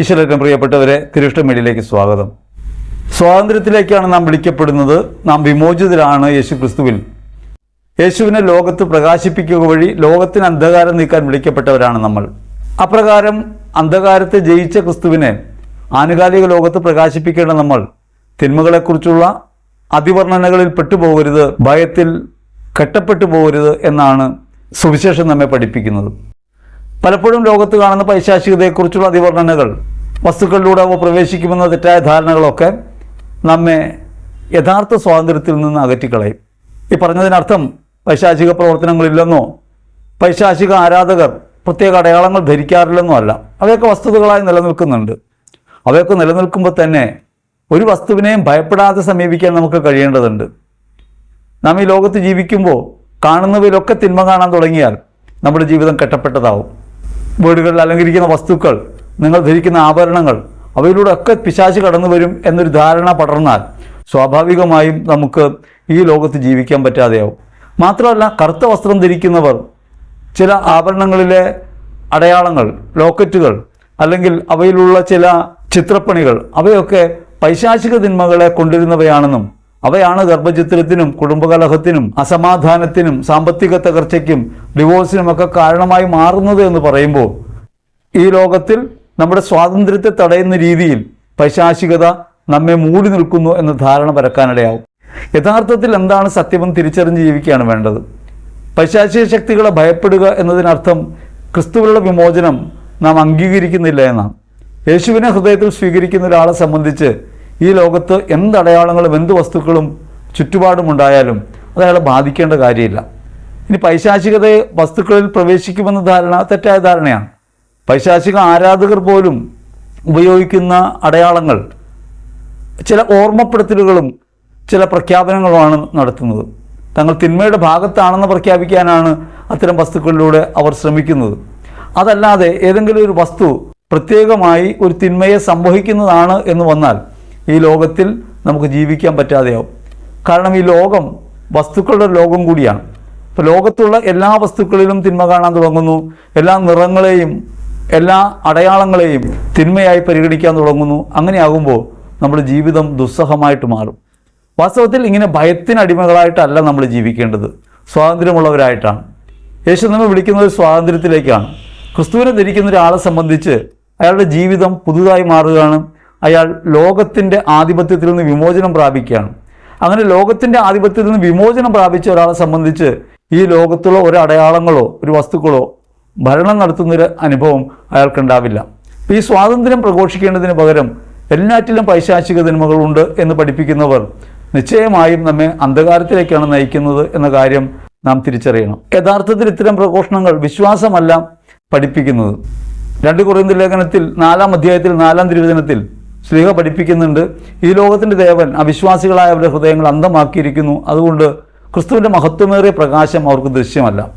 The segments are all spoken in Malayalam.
ഈശ്വരത്തിന് പ്രിയപ്പെട്ടവരെ തിരുഷ്ട മീഡിയയിലേക്ക് സ്വാഗതം. സ്വാതന്ത്ര്യത്തിലേക്കാണ് നാം വിളിക്കപ്പെടുന്നത് നാം വിമോചിതരാണ് യേശു ക്രിസ്തുവിൽ യേശുവിനെ ലോകത്ത് പ്രകാശിപ്പിക്കുക വഴി ലോകത്തിന് അന്ധകാരം നീക്കാൻ വിളിക്കപ്പെട്ടവരാണ് നമ്മൾ. അപ്രകാരം അന്ധകാരത്തെ ജയിച്ച ക്രിസ്തുവിനെ ആനുകാലിക ലോകത്ത് പ്രകാശിപ്പിക്കേണ്ട നമ്മൾ തിന്മകളെക്കുറിച്ചുള്ള അതിവർണനകളിൽ പെട്ടുപോകരുത് ഭയത്തിൽ കെട്ടപ്പെട്ടു പോകരുത് എന്നാണ് സുവിശേഷം നമ്മെ പഠിപ്പിക്കുന്നത്. പലപ്പോഴും ലോകത്ത് കാണുന്ന പൈശാചികതയെക്കുറിച്ചുള്ള അതിവർണനകൾ വസ്തുക്കളിലൂടെ അവ പ്രവേശിക്കുമെന്ന തെറ്റായ ധാരണകളൊക്കെ നമ്മെ യഥാർത്ഥ സ്വാതന്ത്ര്യത്തിൽ നിന്ന് അകറ്റിക്കളയും. ഈ പറഞ്ഞതിനർത്ഥം പൈശാചിക പ്രവർത്തനങ്ങളില്ലെന്നോ പൈശാചിക ആരാധകർ പ്രത്യേക അടയാളങ്ങൾ ധരിക്കാറില്ലെന്നോ അല്ല. അവയൊക്കെ വസ്തുതകളായി നിലനിൽക്കുന്നുണ്ട്. അവയൊക്കെ നിലനിൽക്കുമ്പോൾ തന്നെ ഒരു വസ്തുവിനെയും ഭയപ്പെടാതെ സമീപിക്കാൻ നമുക്ക് കഴിയേണ്ടതുണ്ട്. നാം ഈ ലോകത്ത് ജീവിക്കുമ്പോൾ കാണുന്നവയിലൊക്കെ തിന്മ കാണാൻ തുടങ്ങിയാൽ നമ്മുടെ ജീവിതം കെട്ടപ്പെട്ടതാവും. വീടുകളിൽ അലങ്കരിക്കുന്ന വസ്തുക്കൾ നിങ്ങൾ ധരിക്കുന്ന ആഭരണങ്ങൾ അവയിലൂടെ ഒക്കെ പിശാച് കടന്നു വരും എന്നൊരു ധാരണ പടർന്നാൽ സ്വാഭാവികമായും നമുക്ക് ഈ ലോകത്ത് ജീവിക്കാൻ പറ്റാതെയാവും. മാത്രമല്ല കറുത്ത വസ്ത്രം ധരിക്കുന്നവർ ചില ആഭരണങ്ങളിലെ അടയാളങ്ങൾ ലോക്കറ്റുകൾ അല്ലെങ്കിൽ അവയിലുള്ള ചില ചിത്രപ്പണികൾ അവയൊക്കെ പൈശാചിക തിന്മകളെ കൊണ്ടുവരുന്നവയാണെന്നും അവയാണ് ഗർഭചിത്രത്തിനും കുടുംബകലഹത്തിനും അസമാധാനത്തിനും സാമ്പത്തിക തകർച്ചയ്ക്കും ഡിവോഴ്സിനുമൊക്കെ കാരണമായി മാറുന്നത് എന്ന് പറയുമ്പോൾ ഈ ലോകത്തിൽ നമ്മുടെ സ്വാതന്ത്ര്യത്തെ തടയുന്ന രീതിയിൽ പൈശാചികത നമ്മെ മൂടി നിൽക്കുന്നു എന്ന ധാരണ പരക്കാനിടയാവും. യഥാർത്ഥത്തിൽ എന്താണ് സത്യമെന്ന് തിരിച്ചറിഞ്ഞ് ജീവിക്കുകയാണ് വേണ്ടത്. പൈശാചിക ശക്തികളെ ഭയപ്പെടുക എന്നതിനർത്ഥം ക്രിസ്തുവിലുള്ള വിമോചനം നാം അംഗീകരിക്കുന്നില്ല എന്നാണ്. യേശുവിനെ ഹൃദയത്തിൽ സ്വീകരിക്കുന്ന ഒരാളെ സംബന്ധിച്ച് ഈ ലോകത്ത് എന്ത് അടയാളങ്ങളും എന്ത് വസ്തുക്കളും ചുറ്റുപാടുമുണ്ടായാലും അത് അയാളെ ബാധിക്കേണ്ട കാര്യമില്ല. ഇനി പൈശാചികതയെ വസ്തുക്കളിൽ പ്രവേശിക്കുമെന്ന ധാരണ തെറ്റായ ധാരണയാണ്. പൈശാചിക ആരാധകർ പോലും ഉപയോഗിക്കുന്ന അടയാളങ്ങൾ ചില ഓർമ്മപ്പെടുത്തലുകളും ചില പ്രഖ്യാപനങ്ങളുമാണ് നടത്തുന്നത്. തങ്ങൾ തിന്മയുടെ ഭാഗത്താണെന്ന് പ്രഖ്യാപിക്കാനാണ് അത്തരം വസ്തുക്കളിലൂടെ അവർ ശ്രമിക്കുന്നത്. അതല്ലാതെ ഏതെങ്കിലും ഒരു വസ്തു പ്രത്യേകമായി ഒരു തിന്മയെ സംവഹിക്കുന്നതാണ് എന്ന് വന്നാൽ ഈ ലോകത്തിൽ നമുക്ക് ജീവിക്കാൻ പറ്റാതെയാവും. കാരണം ഈ ലോകം വസ്തുക്കളുടെ ലോകം കൂടിയാണ്. ഇപ്പോൾ ലോകത്തുള്ള എല്ലാ വസ്തുക്കളിലും തിന്മ കാണാൻ തുടങ്ങുന്നു. എല്ലാ നിറങ്ങളെയും എല്ലാ അടയാളങ്ങളെയും തിന്മയായി പരിഗണിക്കാൻ തുടങ്ങുന്നു. അങ്ങനെയാകുമ്പോൾ നമ്മുടെ ജീവിതം ദുസ്സഹമായിട്ട് മാറും. വാസ്തവത്തിൽ ഇങ്ങനെ ഭയത്തിന് അടിമകളായിട്ടല്ല നമ്മൾ ജീവിക്കേണ്ടത്. സ്വാതന്ത്ര്യമുള്ളവരായിട്ടാണ്. യേശു നമ്മെ വിളിക്കുന്നത് സ്വാതന്ത്ര്യത്തിലേക്കാണ്. ക്രിസ്തുവിനെ ധരിക്കുന്ന ഒരാളെ സംബന്ധിച്ച് അയാളുടെ ജീവിതം പുതുതായി മാറുകയാണ്. അയാൾ ലോകത്തിന്റെ ആധിപത്യത്തിൽ നിന്ന് വിമോചനം പ്രാപിക്കുകയാണ്. അങ്ങനെ ലോകത്തിന്റെ ആധിപത്യത്തിൽ നിന്ന് വിമോചനം പ്രാപിച്ച ഒരാളെ സംബന്ധിച്ച് ഈ ലോകത്തുള്ള ഒരു അടയാളങ്ങളോ ഒരു വസ്തുക്കളോ ഭരണം നടത്തുന്നൊരു അനുഭവം അയാൾക്കുണ്ടാവില്ല. അപ്പോൾ ഈ സ്വാതന്ത്ര്യം പ്രഘോഷിക്കേണ്ടതിന് പകരം എല്ലാറ്റിലും പൈശാചിക തിന്മകളുണ്ട് എന്ന് പഠിപ്പിക്കുന്നവർ നിശ്ചയമായും നമ്മെ അന്ധകാരത്തിലേക്കാണ് നയിക്കുന്നത് എന്ന കാര്യം നാം തിരിച്ചറിയണം. യഥാർത്ഥത്തിൽ ഇത്തരം പ്രഘോഷണങ്ങൾ വിശ്വാസമല്ല പഠിപ്പിക്കുന്നത്. രണ്ട് കുറയുന്ന ലേഖനത്തിൽ നാലാം അധ്യായത്തിൽ നാലാം തിരുവചനത്തിൽ ശ്രീഹ പഠിപ്പിക്കുന്നുണ്ട്. ഈ ലോകത്തിന്റെ ദേവൻ അവിശ്വാസികളായ അവരുടെ ഹൃദയങ്ങൾ അന്ധമാക്കിയിരിക്കുന്നു. അതുകൊണ്ട് ക്രിസ്തുവിന്റെ മഹത്വമേറിയ പ്രകാശം അവർക്ക് ദൃശ്യമല്ല.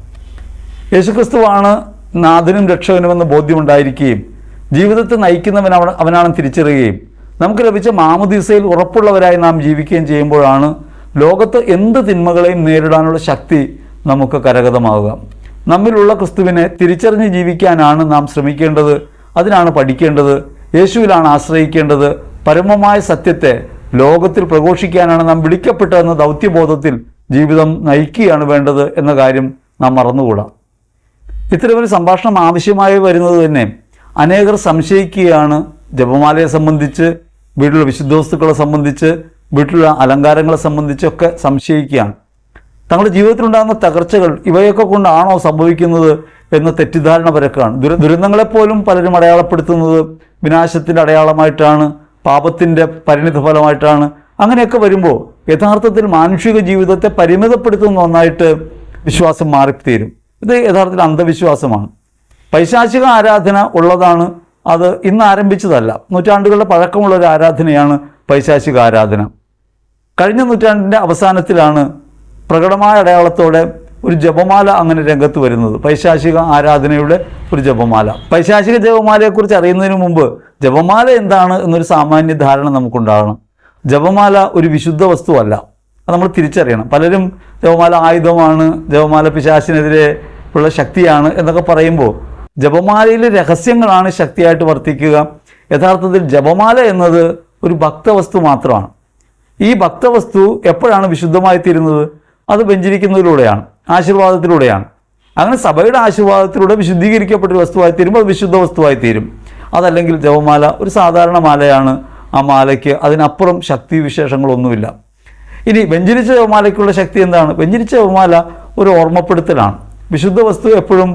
യേശുക്രിസ്തുവാണ് നാഥനും രക്ഷകനുമെന്ന് ബോധ്യമുണ്ടായിരിക്കുകയും ജീവിതത്തെ നയിക്കുന്നവൻ അവൻ അവനാണെന്ന് തിരിച്ചറിയുകയും നമുക്ക് ലഭിച്ച മാമുദീസയിൽ ഉറപ്പുള്ളവരായി നാം ജീവിക്കുകയും ചെയ്യുമ്പോഴാണ് ലോകത്ത് എന്ത് തിന്മകളെയും നേരിടാനുള്ള ശക്തി നമുക്ക് കരഗതമാവുക. നമ്മിലുള്ള ക്രിസ്തുവിനെ തിരിച്ചറിഞ്ഞ് ജീവിക്കാനാണ് നാം ശ്രമിക്കേണ്ടത്. അതിനാണ് പഠിക്കേണ്ടത്. യേശുവിലാണ് ആശ്രയിക്കേണ്ടത്. പരമമായ സത്യത്തെ ലോകത്തിൽ പ്രഘോഷിക്കാനാണ് നാം വിളിക്കപ്പെട്ടതെന്ന ദൗത്യബോധത്തിൽ ജീവിതം നയിക്കുകയാണ് വേണ്ടത് എന്ന കാര്യം നാം മറന്നുകൂടാ. ഇത്തരമൊരു സംഭാഷണം ആവശ്യമായി വരുന്നത് തന്നെ അനേകർ സംശയിക്കുകയാണ്. ജപമാലയെ സംബന്ധിച്ച് വീട്ടിലുള്ള വിശുദ്ധ വസ്തുക്കളെ സംബന്ധിച്ച് വീട്ടിലുള്ള അലങ്കാരങ്ങളെ സംബന്ധിച്ചൊക്കെ സംശയിക്കുകയാണ്. തങ്ങളുടെ ജീവിതത്തിലുണ്ടാകുന്ന തകർച്ചകൾ ഇവയൊക്കെ കൊണ്ടാണോ സംഭവിക്കുന്നത് എന്ന തെറ്റിദ്ധാരണ പരക്കാണ്. ദുര ദുരന്തങ്ങളെപ്പോലും പലരും അടയാളപ്പെടുത്തുന്നത് വിനാശത്തിന്റെ അടയാളമായിട്ടാണ് പാപത്തിന്റെ പരിണിത ഫലമായിട്ടാണ്. അങ്ങനെയൊക്കെ വരുമ്പോൾ യഥാർത്ഥത്തിൽ മാനുഷിക ജീവിതത്തെ പരിമിതപ്പെടുത്തുന്ന ഒന്നായിട്ട് വിശ്വാസം മാറിത്തീരും. ഇത് യഥാർത്ഥത്തിൽ അന്ധവിശ്വാസമാണ്. പൈശാചിക ആരാധന ഉള്ളതാണ് അത് ഇന്ന് ആരംഭിച്ചതല്ല. നൂറ്റാണ്ടുകളുടെ പഴക്കമുള്ള ഒരു ആരാധനയാണ് പൈശാചിക ആരാധന. കഴിഞ്ഞ നൂറ്റാണ്ടിന്റെ അവസാനത്തിലാണ് പ്രകടമായ അടയാളത്തോടെ ഒരു ജപമാല അങ്ങനെ രംഗത്ത് വരുന്നത്. പൈശാചിക ആരാധനയുടെ ഒരു ജപമാല. പൈശാചിക ജപമാലയെക്കുറിച്ച് അറിയുന്നതിന് മുമ്പ് ജപമാല എന്താണ് എന്നൊരു സാമാന്യ ധാരണ നമുക്കുണ്ടാകണം. ജപമാല ഒരു വിശുദ്ധ വസ്തുവല്ല. അത് നമ്മൾ തിരിച്ചറിയണം. പലരും ജപമാല ആയുധമാണ് ജപമാല പിശാശിനെതിരെ ഉള്ള ശക്തിയാണ് എന്നൊക്കെ പറയുമ്പോൾ ജപമാലയിലെ രഹസ്യങ്ങളാണ് ശക്തിയായിട്ട് വർത്തിക്കുക. യഥാർത്ഥത്തിൽ ജപമാല എന്നത് ഒരു ഭക്തവസ്തു മാത്രമാണ്. ഈ ഭക്തവസ്തു എപ്പോഴാണ് വിശുദ്ധമായി തീരുന്നത് അത് വെഞ്ചരിക്കുന്നതിലൂടെയാണ് ആശീർവാദത്തിലൂടെയാണ്. അങ്ങനെ സഭയുടെ ആശീർവാദത്തിലൂടെ വിശുദ്ധീകരിക്കപ്പെട്ട വസ്തുവായി തീരുമ്പോൾ അത് വിശുദ്ധ വസ്തുവായി തീരും. അതല്ലെങ്കിൽ ജപമാല ഒരു സാധാരണ മാലയാണ് ആ മാലയ്ക്ക് അതിനപ്പുറം ശക്തി വിശേഷങ്ങളൊന്നുമില്ല. ഇനി വെഞ്ചിരിച്ച ജപമാലയ്ക്കുള്ള ശക്തി എന്താണ്? വെഞ്ചിരിച്ച ജപമാല ഒരു ഓർമ്മപ്പെടുത്തലാണ്. വിശുദ്ധ വസ്തു എപ്പോഴും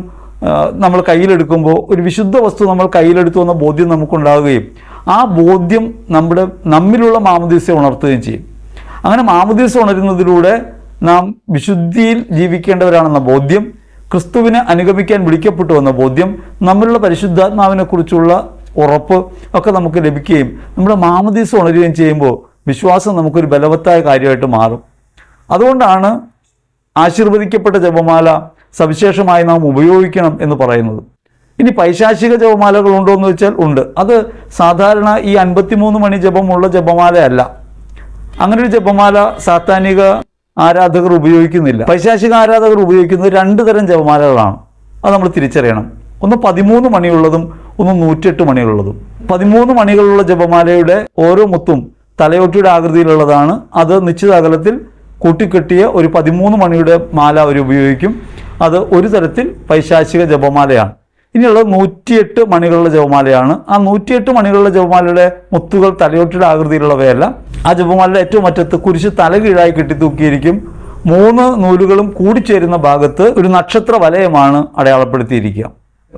നമ്മൾ കയ്യിലെടുക്കുമ്പോൾ ഒരു വിശുദ്ധ വസ്തു നമ്മൾ കയ്യിലെടുത്തു എന്ന ബോധ്യം നമുക്കുണ്ടാവുകയും ആ ബോധ്യം നമ്മുടെ നമ്മിലുള്ള മാമദീസ ഉണർത്തുകയും ചെയ്യും. അങ്ങനെ മാമദീസ ഉണരുന്നതിലൂടെ നാം വിശുദ്ധിയിൽ ജീവിക്കേണ്ടവരാണെന്ന ബോധ്യം ക്രിസ്തുവിനെ അനുഗമിക്കാൻ വിളിക്കപ്പെട്ടു എന്ന ബോധ്യം നമ്മിലുള്ള പരിശുദ്ധാത്മാവിനെ കുറിച്ചുള്ള ഉറപ്പ് ഒക്കെ നമുക്ക് ലഭിക്കുകയും നമ്മുടെ മാമദീസ് ഉണരുകയും ചെയ്യുമ്പോൾ വിശ്വാസം നമുക്കൊരു ബലവത്തായ കാര്യമായിട്ട് മാറും. അതുകൊണ്ടാണ് ആശീർവദിക്കപ്പെട്ട ജപമാല സവിശേഷമായി നാം ഉപയോഗിക്കണം എന്ന് പറയുന്നത്. ഇനി പൈശാചിക ജപമാലകൾ ഉണ്ടോ എന്ന് വെച്ചാൽ ഉണ്ട്. അത് സാധാരണ ഈ അൻപത്തിമൂന്ന് മണി ജപമുള്ള ജപമാലയല്ല. അങ്ങനൊരു ജപമാല സാത്താനിക ആരാധകർ ഉപയോഗിക്കുന്നില്ല. പൈശാചിക ആരാധകർ ഉപയോഗിക്കുന്നത് രണ്ട് തരം ജപമാലകളാണ്. അത് നമ്മൾ തിരിച്ചറിയണം. ഒന്ന് പതിമൂന്ന് മണിയുള്ളതും ഒന്ന് നൂറ്റെട്ട് മണിയുള്ളതും. പതിമൂന്ന് മണികളുള്ള ജപമാലയുടെ ഓരോ മുത്തും തലയോട്ടിയുടെ ആകൃതിയിലുള്ളതാണ്. അത് നിശ്ചിത അകലത്തിൽ കൂട്ടിക്കെട്ടിയ ഒരു പതിമൂന്ന് മണിയുടെ മാല അവർ ഉപയോഗിക്കും. അത് ഒരു തരത്തിൽ പൈശാചിക ജപമാലയാണ്. ഇനിയുള്ളത് നൂറ്റിയെട്ട് മണികളുടെ ജപമാലയാണ്. ആ നൂറ്റിയെട്ട് മണികളുടെ ജപമാലയുടെ മുത്തുകൾ തലയോട്ടിയുടെ ആകൃതിയിലുള്ളവയല്ല. ആ ജപമാലയുടെ ഏറ്റവും അറ്റത്ത് കുരിശ് തലകീഴായി കെട്ടിത്തൂക്കിയിരിക്കും മൂന്ന് നൂലുകളും കൂടിച്ചേരുന്ന ഭാഗത്ത് ഒരു നക്ഷത്ര വലയമാണ് അടയാളപ്പെടുത്തിയിരിക്കുക.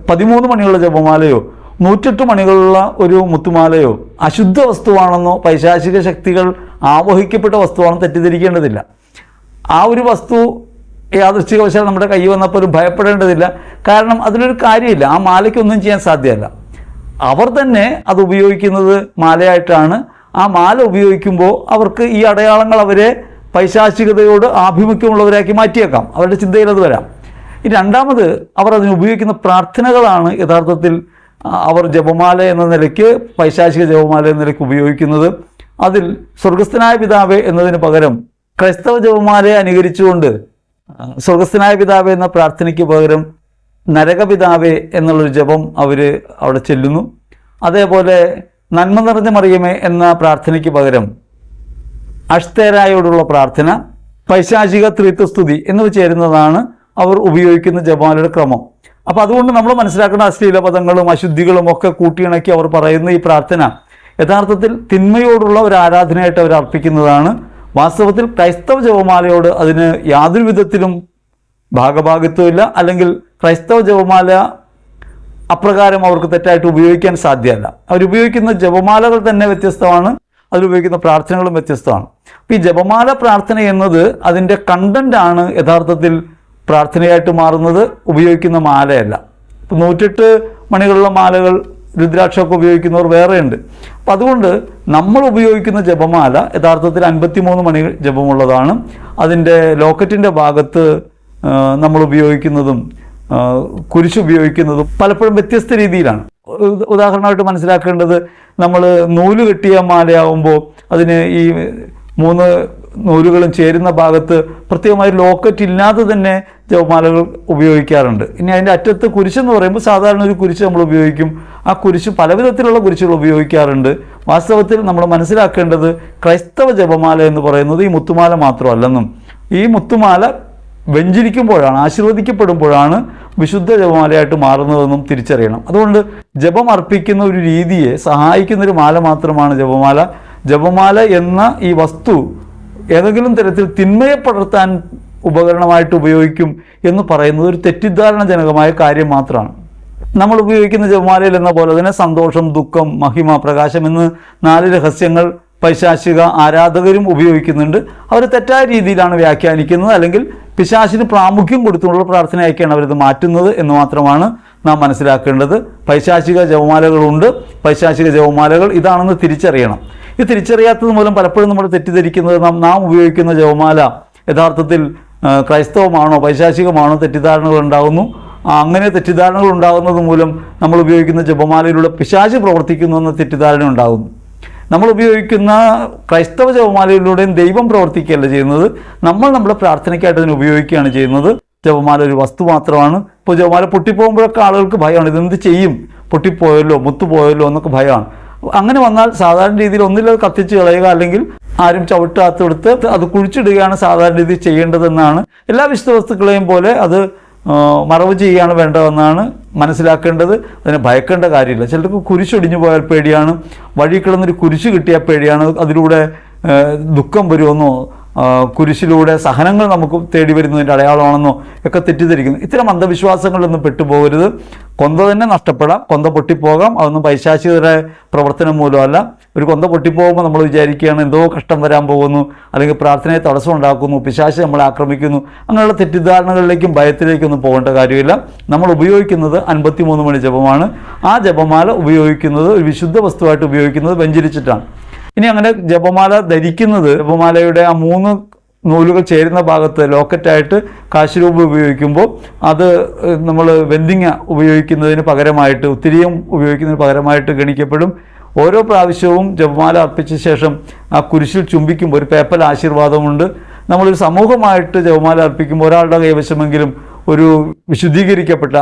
പതിമൂന്ന് മണികളുടെ ജപമാലയോ നൂറ്റെട്ട് മണികളുള്ള ഒരു മുത്തുമാലയോ അശുദ്ധ വസ്തുവാണെന്നോ പൈശാചിക ശക്തികൾ ആവഹിക്കപ്പെട്ട വസ്തുവാണെന്ന് തെറ്റിദ്ധരിക്കേണ്ടതില്ല. ആ ഒരു വസ്തു യാദൃശ്ചികവശാൽ നമ്മുടെ കൈ വന്നപ്പോൾ ഒരു ഭയപ്പെടേണ്ടതില്ല. കാരണം അതിലൊരു കാര്യമില്ല. ആ മാലയ്ക്കൊന്നും ചെയ്യാൻ സാധ്യമല്ല അവർ തന്നെ അത് ഉപയോഗിക്കുന്നത് മാലയായിട്ടാണ്. ആ മാല ഉപയോഗിക്കുമ്പോൾ അവർക്ക് ഈ അടയാളങ്ങൾ അവരെ പൈശാചികതയോട് ആഭിമുഖ്യമുള്ളവരാക്കി മാറ്റിയേക്കാം. അവരുടെ ചിന്തയിൽ അത് വരാം. ഈ രണ്ടാമത് അവർ അതിന് ഉപയോഗിക്കുന്ന പ്രാർത്ഥനകളാണ് യഥാർത്ഥത്തിൽ അവർ ജപമാല എന്ന നിലയ്ക്ക് പൈശാചിക ജപമാല എന്ന നിലയ്ക്ക് ഉപയോഗിക്കുന്നത്. അതിൽ സ്വർഗസ്ഥനായ പിതാവ് എന്നതിന് പകരം ക്രൈസ്തവ ജപമാലയെ അനുകരിച്ചുകൊണ്ട് സ്വർഗസ്ഥനായ പിതാവ് എന്ന പ്രാർത്ഥനയ്ക്ക് പകരം നരകപിതാവേ എന്നുള്ളൊരു ജപം അവർ അവിടെ ചെല്ലുന്നു. അതേപോലെ നന്മ നിറഞ്ഞ മറിയമേ എന്ന പ്രാർത്ഥനയ്ക്ക് പകരം അഷ്തേരായോടുള്ള പ്രാർത്ഥന പൈശാചിക ത്രിത്വസ്തുതി എന്നിവ ചേരുന്നതാണ് അവർ ഉപയോഗിക്കുന്ന ജപമാലയുടെ ക്രമം. അപ്പോൾ അതുകൊണ്ട് നമ്മൾ മനസ്സിലാക്കേണ്ട അശ്ലീല പദങ്ങളും അശുദ്ധികളും ഒക്കെ കൂട്ടിയിണക്കി അവർ പറയുന്ന ഈ പ്രാർത്ഥന യഥാർത്ഥത്തിൽ തിന്മയോടുള്ള ഒരു ആരാധനയായിട്ട് അവർ അർപ്പിക്കുന്നതാണ് വാസ്തവത്തിൽ ക്രൈസ്തവ ജപമാലയോട് അതിന് യാതൊരു വിധത്തിലും ഭാഗഭാഗിത്വമില്ല. അല്ലെങ്കിൽ ക്രൈസ്തവ ജപമാല അപ്രകാരം അവർക്ക് തെറ്റായിട്ട് ഉപയോഗിക്കാൻ സാധ്യമല്ല. അവരുപയോഗിക്കുന്ന ജപമാലകൾ തന്നെ വ്യത്യസ്തമാണ്. അതിലുപയോഗിക്കുന്ന പ്രാർത്ഥനകളും വ്യത്യസ്തമാണ്. അപ്പോൾ ഈ ജപമാല പ്രാർത്ഥന എന്നത് അതിന്റെ കണ്ടന്റ് ആണ് യഥാർത്ഥത്തിൽ പ്രാർത്ഥനയായിട്ട് മാറുന്നത്. ഉപയോഗിക്കുന്ന മാലയല്ല. ഇപ്പം നൂറ്റെട്ട് മണികളുള്ള മാലകൾ രുദ്രാക്ഷമൊക്കെ ഉപയോഗിക്കുന്നവർ വേറെയുണ്ട്. അപ്പം അതുകൊണ്ട് നമ്മൾ ഉപയോഗിക്കുന്ന ജപമാല യഥാർത്ഥത്തിൽ അൻപത്തിമൂന്ന് മണി ജപമുള്ളതാണ്. അതിന്റെ ലോക്കറ്റിന്റെ ഭാഗത്ത് നമ്മൾ ഉപയോഗിക്കുന്നതും കുരിശുപയോഗിക്കുന്നതും പലപ്പോഴും വ്യത്യസ്ത രീതിയിലാണ്. ഉദാഹരണമായിട്ട് മനസ്സിലാക്കേണ്ടത് നമ്മൾ നൂൽ കെട്ടിയ മാലയാവുമ്പോൾ അതിന് ഈ മൂന്ന് നൂലുകളും ചേരുന്ന ഭാഗത്ത് പ്രത്യേകമായി ലോക്കറ്റ് ഇല്ലാതെ തന്നെ ജപമാലകൾ ഉപയോഗിക്കാറുണ്ട്. ഇനി അതിന്റെ അറ്റത്ത് കുരിശെന്ന് പറയുമ്പോൾ സാധാരണ ഒരു കുരിശ് നമ്മൾ ഉപയോഗിക്കും. ആ കുരിശ് പല വിധത്തിലുള്ള കുരിശുകൾ ഉപയോഗിക്കാറുണ്ട്. വാസ്തവത്തിൽ നമ്മൾ മനസ്സിലാക്കേണ്ടത് ക്രൈസ്തവ ജപമാല എന്ന് പറയുന്നത് ഈ മുത്തുമാല മാത്രമല്ലെന്നും ഈ മുത്തുമാല വെഞ്ചരിക്കുമ്പോഴാണ് ആശീർവദിക്കപ്പെടുമ്പോഴാണ് വിശുദ്ധ ജപമാലയായിട്ട് മാറുന്നതെന്നും തിരിച്ചറിയണം. അതുകൊണ്ട് ജപം അർപ്പിക്കുന്ന ഒരു രീതിയെ സഹായിക്കുന്ന ഒരു മാല മാത്രമാണ് ജപമാല. ജപമാല എന്ന ഈ വസ്തു ഏതെങ്കിലും തരത്തിൽ തിന്മയെ പടർത്താൻ ഉപകരണമായിട്ട് ഉപയോഗിക്കും എന്ന് പറയുന്നത് ഒരു തെറ്റിദ്ധാരണജനകമായ കാര്യം മാത്രമാണ്. നമ്മൾ ഉപയോഗിക്കുന്ന ജപമാലയിൽ എന്ന പോലെ തന്നെ സന്തോഷം ദുഃഖം മഹിമ പ്രകാശം എന്ന് നാല് രഹസ്യങ്ങൾ പൈശാചിക ആരാധകരും ഉപയോഗിക്കുന്നുണ്ട്. അവർ തെറ്റായ രീതിയിലാണ് വ്യാഖ്യാനിക്കുന്നത്. അല്ലെങ്കിൽ പിശാശിന് പ്രാമുഖ്യം കൊടുത്തുള്ള പ്രാർത്ഥനയൊക്കെയാണ് അവരിത് മാറ്റുന്നത് എന്ന് മാത്രമാണ് നാം മനസ്സിലാക്കേണ്ടത്. പൈശാചിക ജപമാലകളുണ്ട്. പൈശാചിക ജപമാലകൾ ഇതാണെന്ന് തിരിച്ചറിയണം. ഇത് തിരിച്ചറിയാത്തത് മൂലം പലപ്പോഴും നമ്മൾ തെറ്റിദ്ധരിക്കുന്നത് നാം നാം ഉപയോഗിക്കുന്ന ജവമാല. യഥാർത്ഥത്തിൽ ക്രൈസ്തവമാണോ പൈശാചികമാണോ തെറ്റിദ്ധാരണകൾ ഉണ്ടാകുന്നു? അങ്ങനെ തെറ്റിദ്ധാരണകൾ ഉണ്ടാകുന്നത് മൂലം നമ്മൾ ഉപയോഗിക്കുന്ന ജപമാലയിലൂടെ പിശാച് പ്രവർത്തിക്കുന്നു എന്ന തെറ്റിദ്ധാരണ ഉണ്ടാകുന്നു. നമ്മൾ ഉപയോഗിക്കുന്ന ക്രൈസ്തവ ജപമാലയിലൂടെയും ദൈവം പ്രവർത്തിക്കുകയല്ല ചെയ്യുന്നത്. നമ്മൾ നമ്മുടെ പ്രാർത്ഥനയ്ക്കായിട്ട് അതിനെ ഉപയോഗിക്കുകയാണ് ചെയ്യുന്നത്. ജപമാല ഒരു വസ്തു മാത്രമാണ്. ഇപ്പോൾ ജപമാല പൊട്ടിപ്പോകുമ്പോഴൊക്കെ ആളുകൾക്ക് ഭയമാണ്. ഇതെന്ത് ചെയ്യും? പൊട്ടിപ്പോയല്ലോ മുത്തുപോയല്ലോ എന്നൊക്കെ ഭയമാണ്. അങ്ങനെ വന്നാൽ സാധാരണ രീതിയിൽ ഒന്നിലത് കത്തിച്ച് കളയുക അല്ലെങ്കിൽ ആരും ചവിട്ടാത്ത എടുത്ത് അത് കുഴിച്ചിടുകയാണ് സാധാരണ രീതിയിൽ ചെയ്യേണ്ടതെന്നാണ്. എല്ലാ വിശുദ്ധ വസ്തുക്കളെയും പോലെ അത് മറവ് ചെയ്യുകയാണ് വേണ്ടതെന്നാണ് മനസ്സിലാക്കേണ്ടത്. അതിനെ ഭയക്കേണ്ട കാര്യമില്ല. ചിലർക്ക് കുരിശൊടിഞ്ഞു പോയാൽ പേടിയാണ്. വഴി കിടന്നൊരു കുരിശ് കിട്ടിയാൽ പേടിയാണ്. അതിലൂടെ ദുഃഖം വരുമെന്നോ കുരിശിലൂടെ സഹനങ്ങൾ നമുക്ക് തേടി വരുന്നതിന്റെ അടയാളമാണെന്നോ ഒക്കെ തെറ്റിദ്ധരിക്കുന്നു. ഇത്തരം അന്ധവിശ്വാസങ്ങളിലൊന്നും പെട്ടുപോകരുത്. കൊന്ത തന്നെ നഷ്ടപ്പെടാം. കൊന്ത പൊട്ടിപ്പോകാം. അതൊന്നും പൈശാചികരുടെ പ്രവർത്തനം മൂലമല്ല. ഒരു കൊന്ത പൊട്ടിപ്പോകുമ്പോൾ നമ്മൾ വിചാരിക്കുകയാണ് എന്തോ കഷ്ടം വരാൻ പോകുന്നു അല്ലെങ്കിൽ പ്രാർത്ഥനയെ തടസ്സം ഉണ്ടാക്കുന്നു പിശാശി നമ്മളെ ആക്രമിക്കുന്നു. അങ്ങനെയുള്ള തെറ്റിദ്ധാരണകളിലേക്കും ഭയത്തിലേക്കൊന്നും പോകേണ്ട കാര്യമില്ല. നമ്മൾ ഉപയോഗിക്കുന്നത് അൻപത്തിമൂന്ന് മണി ജപമാണ്. ആ ജപമാല ഉപയോഗിക്കുന്നത് ഒരു വിശുദ്ധ വസ്തുവായിട്ട് ഉപയോഗിക്കുന്നത് വെഞ്ചരിച്ചിട്ടാണ്. ഇനി അങ്ങനെ ജപമാല ധരിക്കുന്നത് ജപമാലയുടെ ആ മൂന്ന് നൂലുകൾ ചേരുന്ന ഭാഗത്ത് ലോക്കറ്റായിട്ട് കാശുരൂപ ഉപയോഗിക്കുമ്പോൾ അത് നമ്മൾ വെന്തിങ്ങ ഉപയോഗിക്കുന്നതിന് പകരമായിട്ട് ഉത്തിരിയം ഉപയോഗിക്കുന്നതിന് പകരമായിട്ട് ഗണിക്കപ്പെടും. ഓരോ പ്രാവശ്യവും ജപമാല അർപ്പിച്ച ശേഷം ആ കുരിശിൽ ചുംബിക്കുമ്പോൾ ഒരു പേപ്പൽ ആശീർവാദമുണ്ട്. നമ്മളൊരു സമൂഹമായിട്ട് ജപമാല അർപ്പിക്കുമ്പോൾ ഒരാളുടെ കൈവശമെങ്കിലും ഒരു വിശുദ്ധീകരിക്കപ്പെട്ട